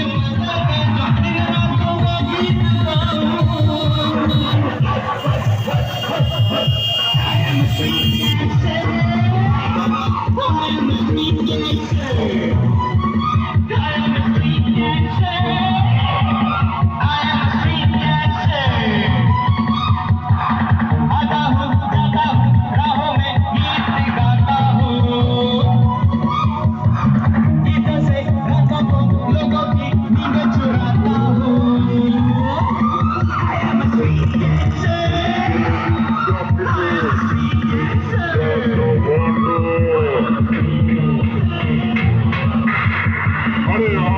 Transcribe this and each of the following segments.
I am a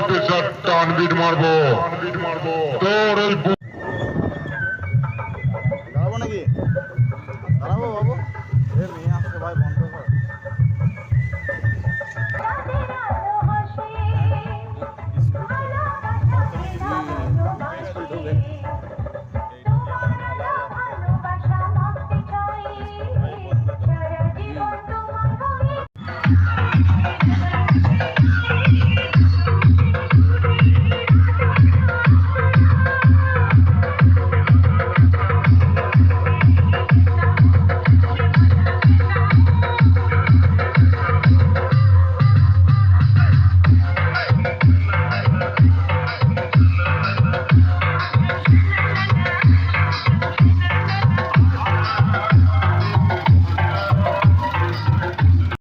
high পেশার টানবিট মারবো। তোর ওই দাঁড়াবো নাকি? দাঁড়াবো বাবু। এ মেয়ে আসছে ভাই বন্ধ কর। ভালোবাসে